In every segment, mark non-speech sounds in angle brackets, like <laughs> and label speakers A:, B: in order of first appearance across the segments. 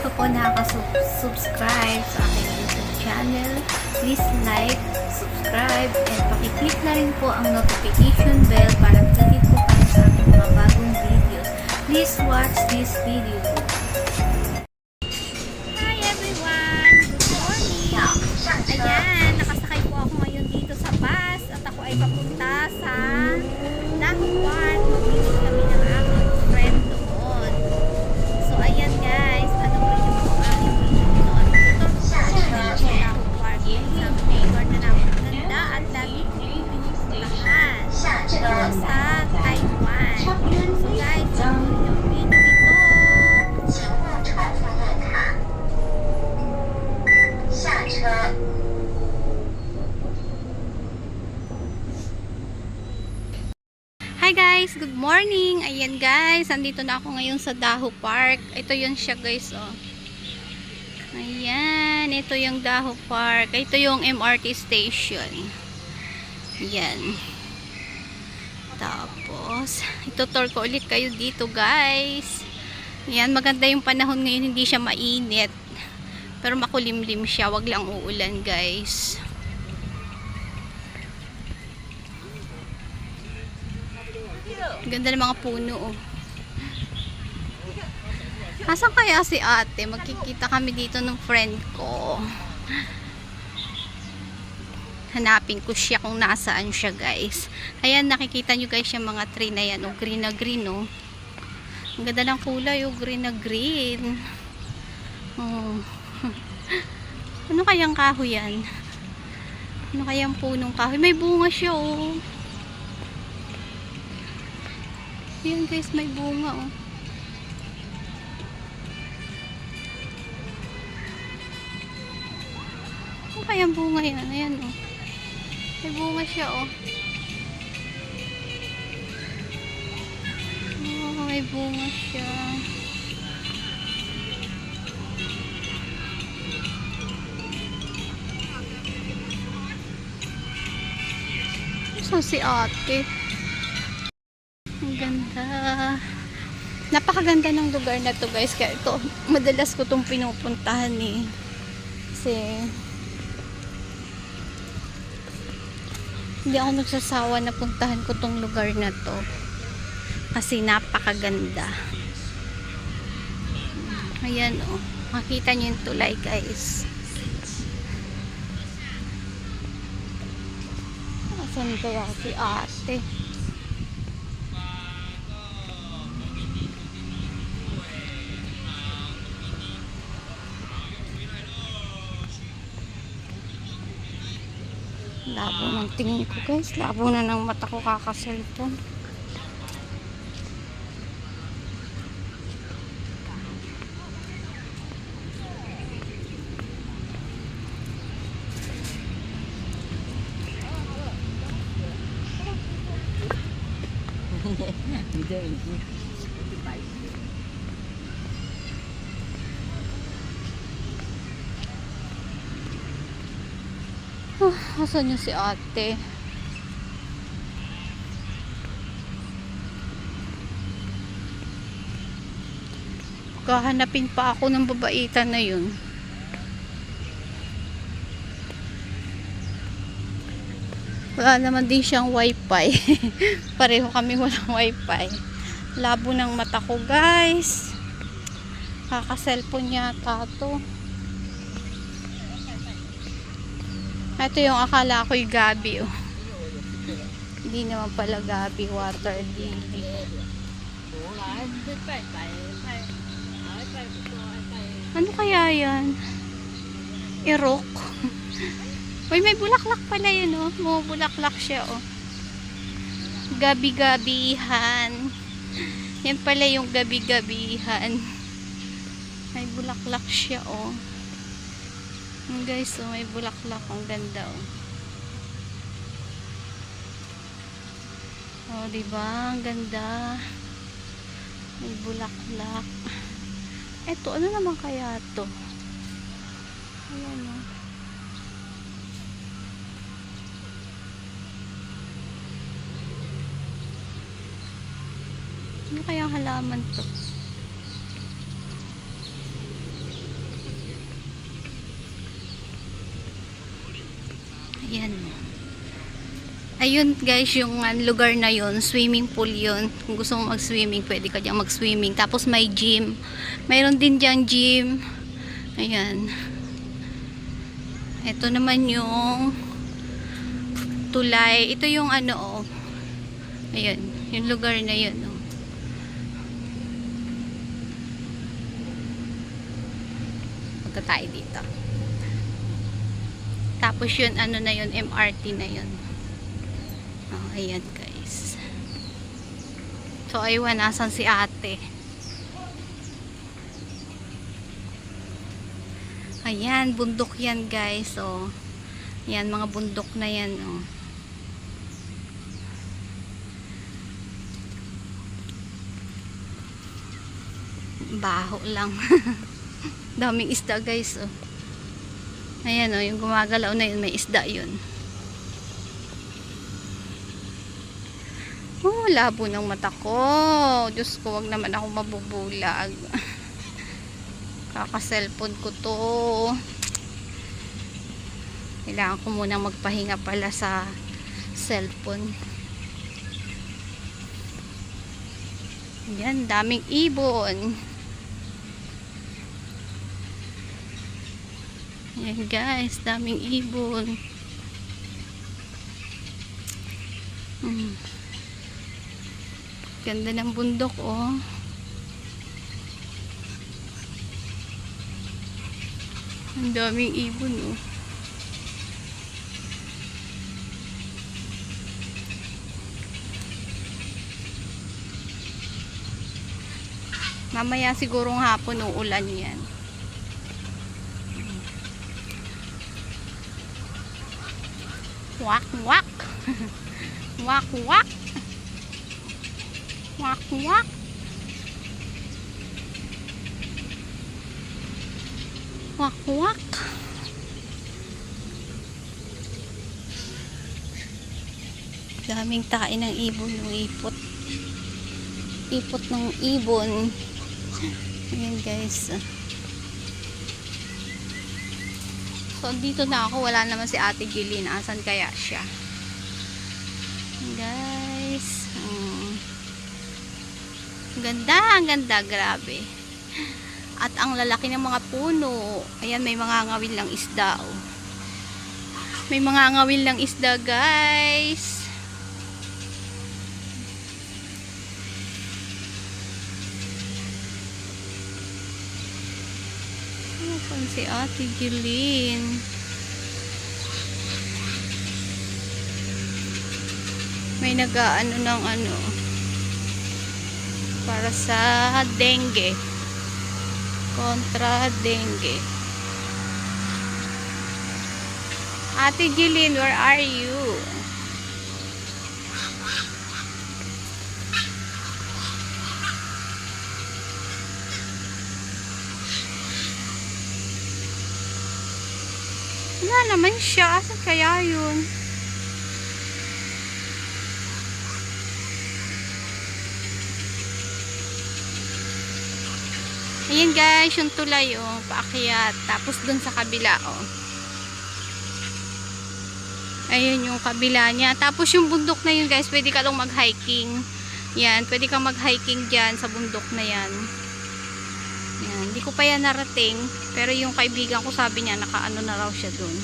A: pa po nakaka-subscribe sa aking YouTube channel, please like, subscribe, and pakiclick na rin po ang notification bell para updated po kayo sa aking mga bagong videos. Please watch this video. Hi everyone! Good morning! Ayan, nakasakay po ako ngayon dito sa bus at ako ay papunta sa Dahu Park. Mag-visit kami ng aking friend doon. So, ayan guys, ano mo rin yung mga aking visit doon. Ito po sa Dahu Park. Isang favor na napakaganda at lagi ko pinupuntahan. Ito sa Taiwan. So guys, ang video ito. Hi guys! Good morning! Ayan guys, andito na ako ngayon sa Daho Park. Ito yun siya guys, oh. Ayan, ito yung Daho Park. Ito yung MRT station. Ayan. Tapos, itutur ko ulit kayo dito guys. Ayan, maganda yung panahon ngayon, hindi siya mainit. Pero makulimlim siya, wag lang uulan guys. Ganda ng mga puno, oh. Asan kaya si ate? Magkikita kami dito ng friend ko. Hanapin ko siya kung nasaan siya, guys. Ayan, nakikita nyo guys yung mga tree na yan, oh. Green na green, oh. Ang ganda ng kulay, oh. Green na green. Oh. <laughs> ano kayang kahoy yan? Ano kayang punong kahoy? May bunga siya, oh. Ayan guys, may bunga oh. Ano kayang bunga yan? Ayan oh. May bunga siya oh. Oh, may bunga siya. Saan si ate? Ang ganda. Napakaganda ng lugar na to guys. Kaya ito, madalas ko itong pinupuntahan eh. Kasi, hindi ako nagsasawa na puntahan ko tong lugar na to. Kasi napakaganda. Ayan oh. Makita niyo yung tulay guys. Asan kaya si ate? Labo ng tingin ko guys. Labo na ng mata ko kakaselfon. Ah, <laughs> asan yung si ate? Kahanapin pa ako ng babaitan na yun. Wala naman din siyang wifi. <laughs> Pareho kami walang wifi. Labo ng mata ko guys. Kaka-cellphone yata to. Ito yung akala ko'y gabi oh. Hindi naman pala gabi, water lily. Ano kaya yan? Irok. Uy, may bulaklak pala yun oh. Bumubulaklak siya oh. Gabi-gabihan. Yan pala yung gabi-gabihan. May bulaklak siya oh. Yung guys, oh, may bulaklak. Ang ganda, oh. Oh, diba? Ang ganda. May bulaklak. Eto, ano naman kaya to? Ayan, oh. Ano kaya halaman to? Ayan. Ayun guys, yung ah, lugar na yun, swimming pool yun. Kung gusto mo mag-swimming, pwede ka dyan mag-swimming. Tapos may gym. Mayroon din dyan gym. Ayan. Ito naman yung tulay. Ito yung ano, oh. Ayan, yung lugar na yun, oh. Punta dito. Tapos yun, ano na yun, MRT na yun. Oh, ayan guys. So, aywan, nasan si ate? Ayan, bundok yan guys. So, yan, mga bundok na yan. Oh. Baho lang. <laughs> Daming isda guys. Oh. Ayan oh, yung gumagalaw na yun, may isda yun. Oh, labo ng mata ko. Diyos ko, wag naman ako mabubulag. <laughs> Kaka-cellphone ko to. Kailangan ko muna magpahinga pala sa cellphone. Yan, daming ibon. Yan guys, daming ibon. Hmm. Ganda ng bundok oh. Ang daming ibon oh. Mamaya sigurong hapon uulan yan. Wak wak. <laughs> wak wak. Wak wak. Wak wak. Daming tain ng ibon yung ipot. Ipot ng ibon. Ayan guys. So, dito na ako. Wala naman si Ate Gilly. Asan kaya siya? Ganda, ang ganda. Grabe. At ang lalaki ng mga puno. Ayan, may mga ngawil lang isda. Oh. May mga ngawil lang isda, guys. Ano si Ate Gilin? May nag-ano ng ano para sa dengue. Kontra dengue. Ate Gilin, where are you? Wala naman siya. Asa kaya yun? Ayan guys, yung tulay oh, paakyat. Tapos dun sa kabila oh. Ayan yung kabila niya. Tapos yung bundok na yun guys, pwede ka lang mag-hiking. Yan, pwede kang mag-hiking dyan sa bundok na yan. Yan, hindi ko pa yan narating. Pero yung kaibigan ko sabi niya, nakaano na raw siya dun.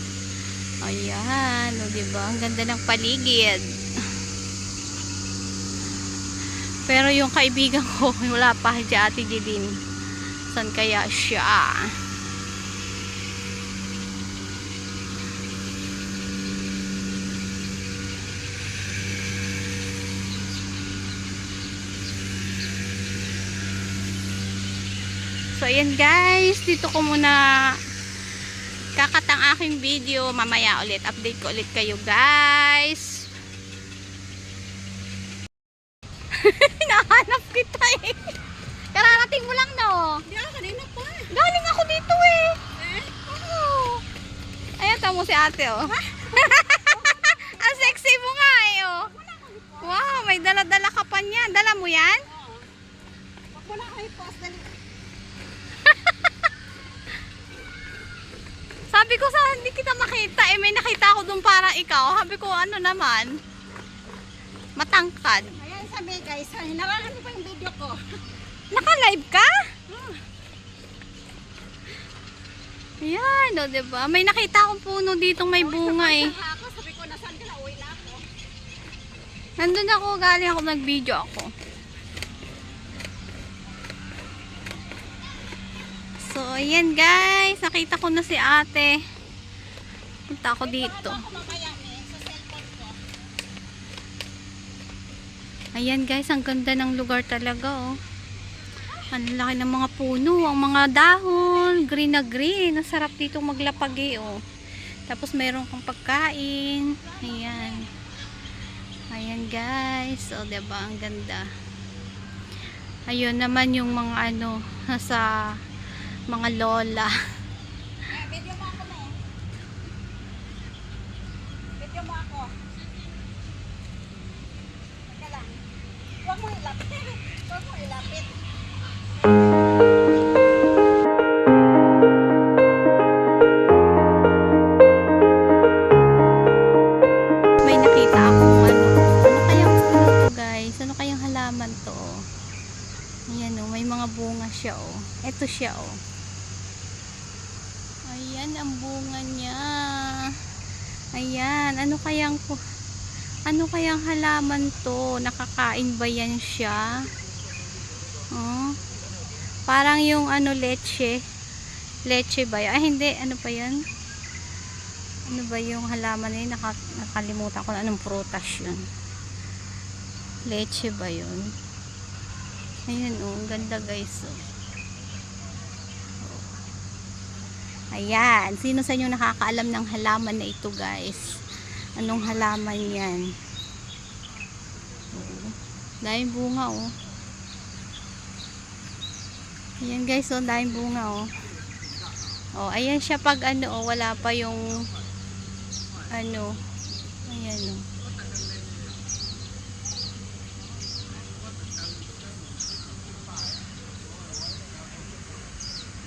A: Ayan, o diba? Ang ganda ng paligid. Pero yung kaibigan ko, <laughs> wala pa si Ate Jilin. San kaya siya? So, ayan guys. Dito ko muna kakatang aking video. Mamaya ulit. Update ko ulit kayo guys. <laughs> Hinahanap kita eh. Kararating mo lang no.
B: Hindi ako kanina pa.
A: Galing ako dito eh. Oo. Ayan, tamo si ate oh. <laughs> Ang sexy mo nga eh oh. Wow, may dala-dala ka pa niyan. Dala mo yan?
B: Wag mo na kayo post. Dali. <laughs>
A: Sabi ko sa hindi kita makita, eh may nakita ako doon parang ikaw. Sabi ko ano naman, matangkad.
B: Ayan sabi guys, hinawakan mo pa yung video ko. <laughs>
A: Naka-live ka? Yan, o diba? May nakita akong puno dito may bunga eh.
B: Ako, sabi ko, nasaan ka na? Uwi na ako.
A: Nandun ako, galing ako, nag-video ako. So, ayan guys. Nakita ko na si ate. Punta ako dito. Ayan guys, ang ganda ng lugar talaga oh. Ang laki ng mga puno, ang mga dahon, green na green. Ang sarap dito maglapag eh oh. Tapos meron kang pagkain. Ayan. Ayan guys, oh 'di ba ang ganda. Ayun naman yung mga ano, <laughs> nasa mga lola. Siya oh. Ayan ang bunga niya. Ayan, ano kayang ano kayang halaman to? Nakakain ba yan siya? Oh. Parang yung ano leche. Leche ba yan? Ay hindi, ano pa yan? Ano ba yung halaman na yun? Naka, nakalimutan ko na anong prutas yun. Leche ba yun? Ayan oh, ganda guys oh. Ayan, sino sa inyo nakakaalam ng halaman na ito guys? Anong halaman yan? Oh, bunga oh. Ayan guys oh, dahil bunga oh. Oh, ayan siya pag ano oh, wala pa yung ano ayan o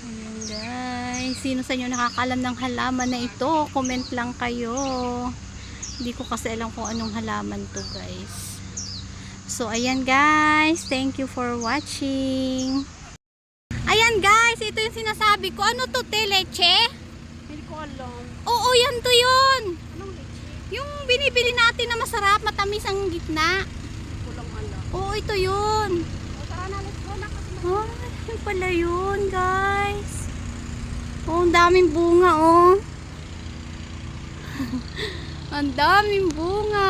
A: ayan guys sino sa inyo nakakalam ng halaman na ito comment lang kayo hindi ko kasi alam kung anong halaman to guys so ayan guys thank you for watching ayan guys ito yung sinasabi ko ano to te leche?
B: Hindi ko alam.
A: oo yan to yun
B: Anong leche?
A: Yung binibili natin na masarap, matamis ang gitna. Oo, ito yun.
B: O tara na, let's go na kasi
A: Oh, yun pala yun, guys. Oh, ang daming bunga, oh. <laughs> ang daming bunga.